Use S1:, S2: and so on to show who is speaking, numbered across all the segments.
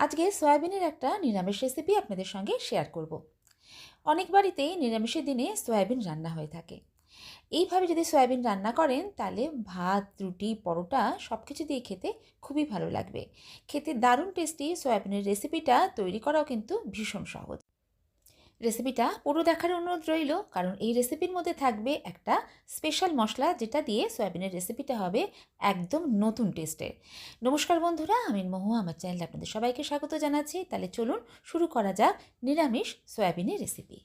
S1: আজকে সয়াবিনের একটা নিরামিষ রেসিপি আপনাদের সঙ্গে শেয়ার করব। অনেক বাড়িতেই নিরামিষের দিনে সয়াবিন রান্না হয়ে থাকে। এইভাবে যদি সয়াবিন রান্না করেন, তাহলে ভাত, রুটি, পরোটা সব কিছু দিয়ে খেতে খুবই ভালো লাগবে। খেতে দারুণ টেস্টি সয়াবিনের রেসিপিটা তৈরি করাও কিন্তু ভীষণ সহজ। রেসিপিটা পুরো দেখার অনুরোধ রইল, কারণ এই রেসিপির মধ্যে থাকবে একটা স্পেশাল মশলা যেটা দিয়ে সয়াবিনের রেসিপিটা হবে একদম নতুন টেস্টের নমস্কার বন্ধুরা, আমি মহু আমার চ্যানেলে আপনাদের সবাইকে স্বাগত জানাচ্ছি। তাহলে চলুন শুরু করা যাক নিরামিষ সয়াবিনের রেসিপি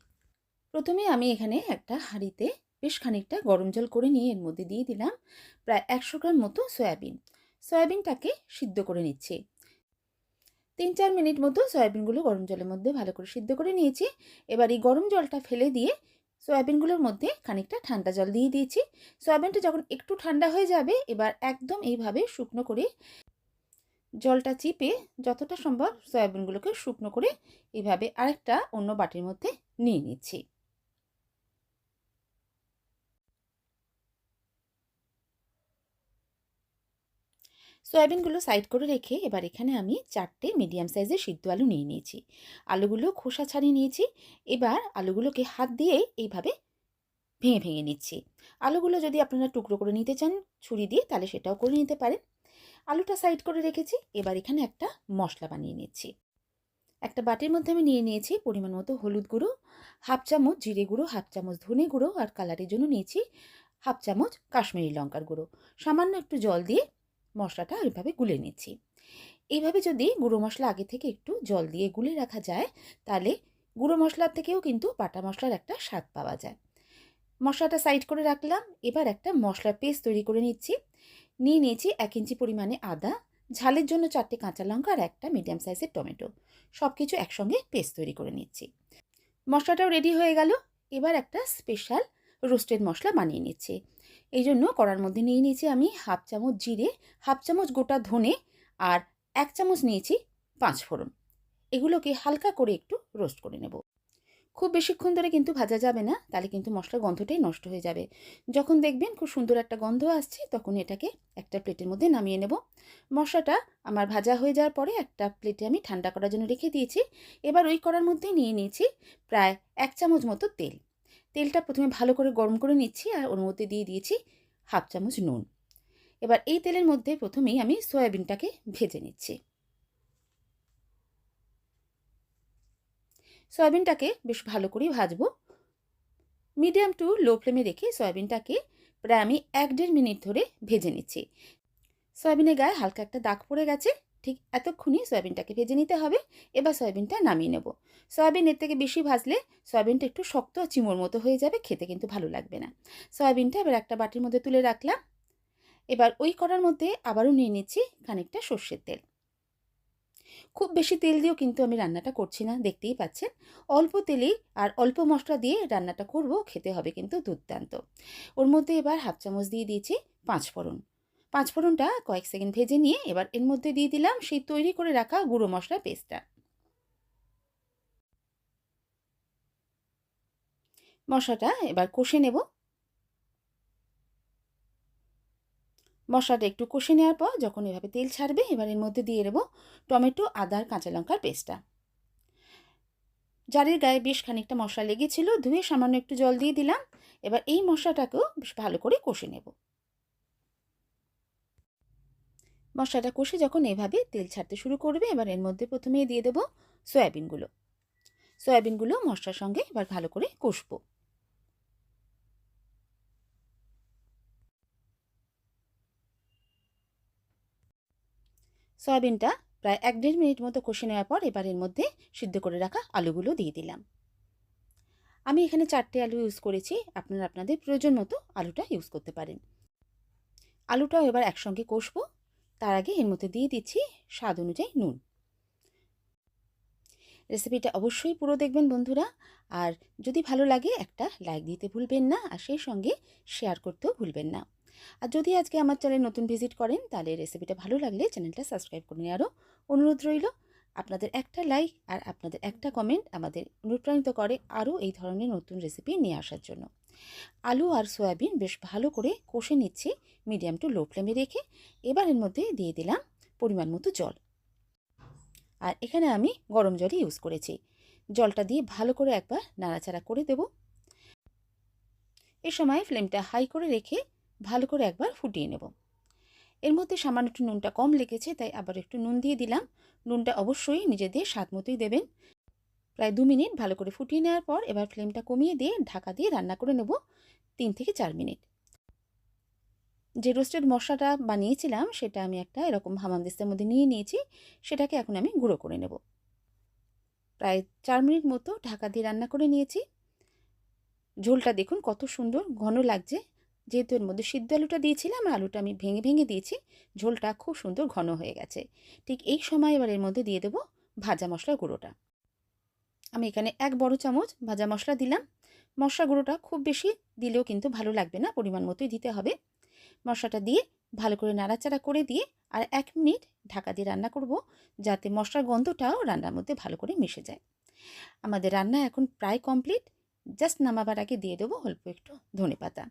S1: প্রথমে আমি এখানে একটা হাঁড়িতে বেশ খানিকটা গরম জল করে নিয়ে এর মধ্যে দিয়ে দিলাম, প্রায় একশো গ্রাম মতো সয়াবিন। সয়াবিনটাকে সিদ্ধ করে নিচ্ছি। তিন চার মিনিট মতো সয়াবিনগুলো গরম জলের মধ্যে ভালো করে সিদ্ধ করে নিয়েছি। এবার এই গরম জলটা ফেলে দিয়ে সয়াবিনগুলোর মধ্যে খানিকটা ঠান্ডা জল দিয়ে দিয়েছি। সয়াবিনটা যখন একটু ঠান্ডা হয়ে যাবে, এবার একদম এইভাবে শুকনো করে জলটা চিপে যতটা সম্ভব সয়াবিনগুলোকে শুকনো করে এভাবে আরেকটা অন্য বাটির মধ্যে নিয়ে নিচ্ছি। সয়াবিনগুলো সাইড করে রেখে এবার এখানে আমি চারটে মিডিয়াম সাইজের সিদ্ধ আলু নিয়ে নিয়েছি। আলুগুলো খোসা ছাড়িয়ে নিয়েছি। এবার আলুগুলোকে হাত দিয়ে এইভাবে ভেঙে ভেঙে নিচ্ছি। আলুগুলো যদি আপনারা টুকরো করে নিতে চান ছুরি দিয়ে, তাহলে সেটাও করে নিতে পারেন। আলুটা সাইড করে রেখেছি। এবার এখানে একটা মশলা বানিয়ে নিচ্ছি। একটা বাটির মধ্যে আমি নিয়ে নিয়েছি পরিমাণ মতো হলুদ গুঁড়ো, হাফ চামচ জিরে গুঁড়ো, হাফ চামচ ধনে গুঁড়ো আর কালারের জন্য নিয়েছি হাফ চামচ কাশ্মীরি লঙ্কার গুঁড়ো। সামান্য একটু জল দিয়ে মশলাটা ওইভাবে গুলে নিচ্ছি। এইভাবে যদি গুঁড়ো মশলা আগে থেকে একটু জল দিয়ে গুলে রাখা যায়, তাহলে গুঁড়ো মশলার থেকেও কিন্তু বাটা মশলার একটা স্বাদ পাওয়া যায়। মশলাটা সাইড করে রাখলাম, এবার একটা মশলার পেস্ট তৈরি করে নিচ্ছি। নিয়ে নিয়েছি এক ইঞ্চি পরিমাণে আদা, ঝালের জন্য চারটে কাঁচা লঙ্কা আর একটা মিডিয়াম সাইজের টমেটো। সব কিছু একসঙ্গে পেস্ট তৈরি করে নিচ্ছি। মশলাটাও রেডি হয়ে গেল, এবার একটা স্পেশাল রোস্টেড মশলা বানিয়ে নিচ্ছি। এই জন্য কড়ার মধ্যে নিয়ে নিয়েছি আমি হাফ চামচ জিরে, হাফ চামচ গোটা ধনে আর এক চামচ নিয়েছি পাঁচ ফোড়ন। এগুলোকে হালকা করে একটু রোস্ট করে নেব। খুব বেশিক্ষণ ধরে কিন্তু ভাজা যাবে না, তাহলে কিন্তু মশলার গন্ধটাই নষ্ট হয়ে যাবে। যখন দেখবেন খুব সুন্দর একটা গন্ধ আসছে, তখন এটাকে একটা প্লেটের মধ্যে নামিয়ে নেব। মশলাটা আমার ভাজা হয়ে যাওয়ার পরে একটা প্লেটে আমি ঠান্ডা করার জন্য রেখে দিয়েছি। এবার ওই করার মধ্যে নিয়ে নিয়েছি প্রায় এক চামচ মতো তেল। তেলটা প্রথমে ভালো করে গরম করে নিচ্ছি আর ওর মধ্যে দিয়ে দিয়েছি হাফ চামচ নুন। এবার এই তেলের মধ্যে প্রথমেই আমি সয়াবিনটাকে ভেজে নিচ্ছি। সয়াবিনটাকে বেশ ভালো করেই ভাজবো। মিডিয়াম টু লো ফ্লেমে রেখে সয়াবিনটাকে প্রায় আমি এক দেড় মিনিট ধরে ভেজে নিচ্ছি। সয়াবিনের গায়ে হালকা একটা দাগ পড়ে গেছে ঠিক এতক্ষণই সয়াবিনটাকে ভেজে নিতে হবে। এবার সয়াবিনটা নামিয়ে নেব। সয়াবিন এর থেকে বেশি ভাজলে সয়াবিনটা একটু শক্ত চিমোর মতো হয়ে যাবে, খেতে কিন্তু ভালো লাগবে না। সয়াবিনটা এবার একটা বাটির মধ্যে তুলে রাখলাম। এবার ওই করার মধ্যে আবারও নিয়ে নিচ্ছি খানিকটা সর্ষের তেল। খুব বেশি তেল দিয়েও কিন্তু আমি রান্নাটা করছি না, দেখতেই পাচ্ছেন। অল্প তেলেই আর অল্প মশলা দিয়ে রান্নাটা করব, খেতে হবে কিন্তু দুর্দান্ত। ওর মধ্যে এবার হাফ চামচ দিয়ে দিয়েছি পাঁচ ফোড়ন পাঁচ ফোড়নটা কয়েক সেকেন্ড ভেজে নিয়ে এবার এর মধ্যে দিয়ে দিলাম সেই তৈরি করে রাখা গুঁড়ো মশলা পেস্টটা। মশলাটা এবার কষে নেব। মশলাটা একটু কষে নেওয়ার পর যখন এভাবে তেল ছাড়বে এবার এর মধ্যে দিয়ে দেবো টমেটো আদার কাঁচা লঙ্কার পেস্টটা। জারের গায়ে বেশ খানিকটা মশলা লেগেছিল, ধুয়ে সামান্য একটু জল দিয়ে দিলাম। এবার এই মশলাটাকেও বেশ ভালো করে কষে নেব। মশলাটা কষে যখন এভাবে তেল ছাড়তে শুরু করবে, এবার এর মধ্যে প্রথমে দিয়ে দেবো সয়াবিনগুলো। সয়াবিনগুলো মশলার সঙ্গে এবার ভালো করে কষবো। সয়াবিনটা প্রায় এক দেড় মিনিট মতো কষে নেওয়ার পর এবার এর মধ্যে সিদ্ধ করে রাখা আলুগুলো দিয়ে দিলাম। আমি এখানে চারটে আলু ইউজ করেছি, আপনারা আপনাদের প্রয়োজন মতো আলুটা ইউজ করতে পারেন। আলুটাও এবার একসঙ্গে কষবো। তার আগে এর মধ্যে দিয়ে দিচ্ছি স্বাদ অনুযায়ী নুন। রেসিপিটা অবশ্যই পুরো দেখবেন বন্ধুরা। আর যদি ভালো লাগে একটা লাইক দিতে ভুলবেন না, আর সেই সঙ্গে শেয়ার করতেও ভুলবেন না। আর যদি আজকে আমার চ্যানেল নতুন ভিজিট করেন, তাহলে রেসিপিটা ভালো লাগলে চ্যানেলটা সাবস্ক্রাইব করে নেওয়ারও অনুরোধ রইল। আপনাদের একটা লাইক আর আপনাদের একটা কমেন্ট আমাদের অনুপ্রাণিত করে আরও এই ধরনের নতুন রেসিপি নিয়ে আসার জন্য। আলু আর সয়াবিন বেশ ভালো করে কষে নিচ্ছি, মিডিয়াম টু লো ফ্লেমে রেখে। এবার এর মধ্যে দিয়ে দিলাম পরিমাণ মতো জল। আর এখানে আমি গরম জলই ইউজ করেছি। জলটা দিয়ে ভালো করে একবার নাড়াচাড়া করে দেব। এ সময় ফ্লেমটা হাই করে রেখে ভালো করে একবার ফুটিয়ে নেব। এর মধ্যে সামান্য একটু নুনটা কম লেগেছে, তাই আবার একটু নুন দিয়ে দিলাম। নুনটা অবশ্যই নিজেদের স্বাদ মতোই দেবেন। প্রায় দু মিনিট ভালো করে ফুটিয়ে নেওয়ার পর এবার ফ্লেমটা কমিয়ে দিয়ে ঢাকা দিয়ে রান্না করে নেব তিন থেকে চার মিনিট। যে রোস্টেড মশলাটা বানিয়েছিলাম সেটা আমি একটা এরকম হামামদিস্তার মধ্যে নিয়ে নিয়েছি, সেটাকে এখন আমি গুঁড়ো করে নেব। প্রায় চার মিনিট মতো ঢাকা দিয়ে রান্না করে নিয়েছি। ঝোলটা দেখুন কত সুন্দর, ঘন লাগছে। যেহেতু এর মধ্যে সিদ্ধ আলুটা দিয়েছিলাম, আলুটা আমি ভেঙে ভেঙে দিয়েছি, ঝোলটা খুব সুন্দর ঘন হয়ে গেছে। ঠিক এই সময় এবার এর মধ্যে দিয়ে দেবো ভাজা মশলার গুঁড়োটা। আমি এখানে এক বড় চামচ ভাজা মশলা দিলাম। মশলা গুঁড়োটা খুব বেশি দিলেও কিন্তু ভালো লাগবে না, পরিমাণ মতোই দিতে হবে। মশলাটা দিয়ে ভালো করে নাড়াচাড়া করে দিয়ে আর এক মিনিট ঢাকা দিয়ে রান্না করব, যাতে মশলার গন্ধটাও রান্নার মধ্যে ভালো করে মিশে যায়। আমাদের রান্না এখন প্রায় কমপ্লিট। জাস্ট নামাবার আগে দিয়ে দেবো অল্প একটু ধনে পাতা।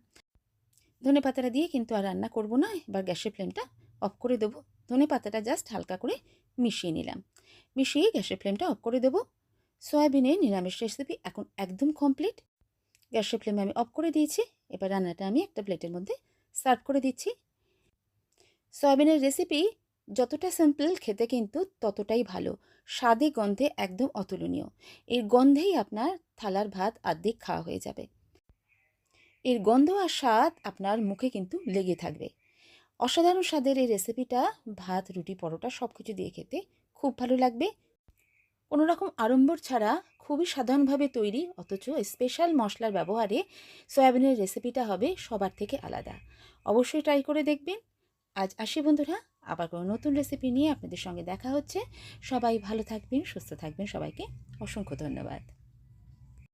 S1: ধনে পাতাটা দিয়ে কিন্তু আর রান্না করব না, এবার গ্যাসের ফ্লেমটা অফ করে দেবো। ধনে পাতাটা জাস্ট হালকা করে মিশিয়ে নিলাম। মিশিয়ে গ্যাসের ফ্লেমটা অফ করে দেবো। সয়াবিনের নিরামিষ রেসিপি এখন একদম কমপ্লিট গ্যাসের ফ্লেম আমি অফ করে দিয়েছি। এবার রান্নাটা আমি একটা প্লেটের মধ্যে সার্ভ করে দিচ্ছি। সয়াবিনের রেসিপি যতটা সিম্পল খেতে কিন্তু ততটাই ভালো। স্বাদে গন্ধে একদম অতুলনীয়। এর গন্ধেই আপনার থালার ভাত আর্ধেক খাওয়া হয়ে যাবে। এর গন্ধ আর স্বাদ আপনার মুখে কিন্তু লেগে থাকবে। অসাধারণ স্বাদের এই রেসিপিটা ভাত, রুটি, পরোটা সব কিছু দিয়ে খেতে খুব ভালো লাগবে। কোনো রকম আড়ম্বর ছাড়া খুবই সাধারণভাবে তৈরি, অথচ স্পেশাল মশলার ব্যবহারে সয়াবিনের রেসিপিটা হবে সবার থেকে আলাদা। অবশ্যই ট্রাই করে দেখবেন। আজ আসি বন্ধুরা, আবার কোনো নতুন রেসিপি নিয়ে আপনাদের সঙ্গে দেখা হচ্ছে। সবাই ভালো থাকবেন, সুস্থ থাকবেন, সবাইকে অসংখ্য ধন্যবাদ।